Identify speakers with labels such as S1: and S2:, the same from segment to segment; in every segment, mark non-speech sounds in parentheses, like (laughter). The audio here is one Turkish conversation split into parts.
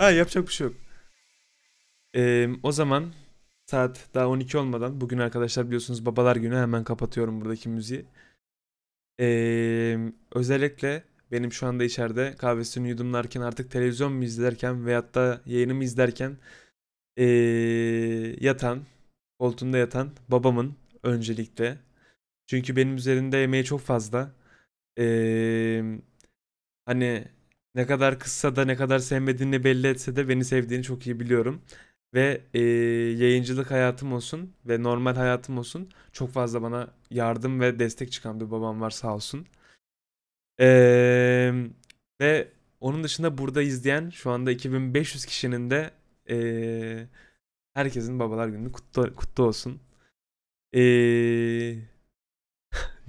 S1: Ha yapacak bir şey yok. Ee, o zaman saat daha 12 olmadan bugün arkadaşlar biliyorsunuz babalar günü hemen kapatıyorum buradaki müziği. Ee, özellikle benim şu anda içeride kahvesini yudumlarken artık televizyon mu izlerken veyahut da yayınımı izlerken ee, yatan, koltuğunda yatan babamın öncelikle. Çünkü benim üzerinde emeği çok fazla. Ee, hani ne kadar kızsa da ne kadar sevmediğini belli etse de beni sevdiğini çok iyi biliyorum. Ve ee, yayıncılık hayatım olsun ve normal hayatım olsun çok fazla bana yardım ve destek çıkan bir babam var sağ olsun. Ee, ve onun dışında burada izleyen şu anda 2500 kişinin de ee, herkesin babalar günü kutlu, kutlu olsun. Ee,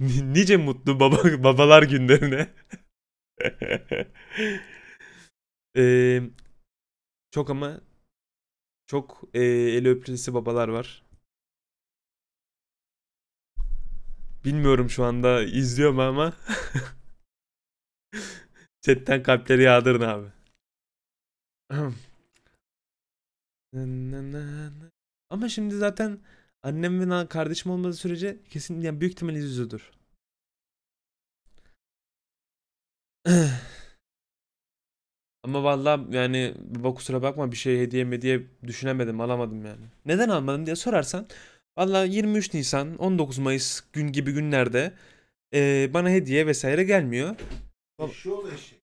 S1: (laughs) nice mutlu baba, babalar günlerine. (laughs) (laughs) Ee, çok ama çok ee, eli öpülesi babalar var. Bilmiyorum şu anda izliyor mu ama (laughs) chatten kalpleri yağdırın abi. (clears throat) Ama şimdi zaten annem ve kardeşim olmadığı sürece kesin yani büyük ihtimal izliyordur. (sighs) Ama vallahi yani baba kusura bakma bir şey hediye hediye düşünemedim alamadım yani. Neden almadım diye sorarsan vallahi 23 Nisan 19 Mayıs gün gibi günlerde eee, bana hediye vesaire gelmiyor.
S2: Eşşoğlu eşek.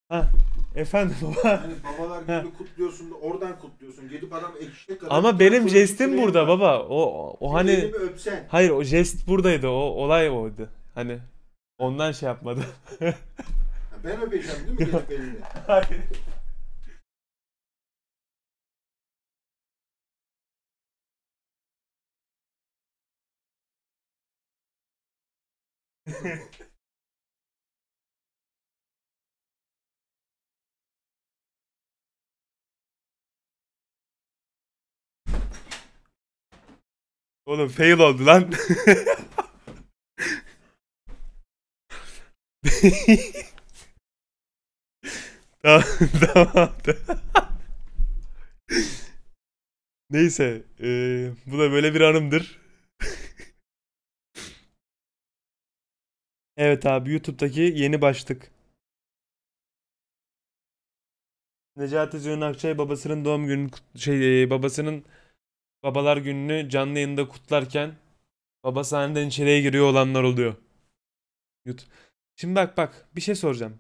S1: Efendim baba.
S2: Hani babalar (laughs) günü kutluyorsun da oradan kutluyorsun. Gidip adam eşek kadar.
S1: Ama benim jestim burada baba. O o hani
S2: Elimi öpsen.
S1: hayır o jest buradaydı. O olay oydu. Hani ondan şey yapmadı. (laughs)
S2: Ben öpeceğim değil mi gelip elini? (laughs)
S1: Hayır. Oğlum fail oldu lan. (laughs) tamam, (laughs) tamam. Neyse, eee, bu da böyle bir anımdır. Evet abi YouTube'daki yeni başlık. Necati Züğün Akçay babasının doğum günü şey e, babasının babalar gününü canlı yayında kutlarken baba sahneden içeriye giriyor olanlar oluyor. Şimdi bak bak bir şey soracağım.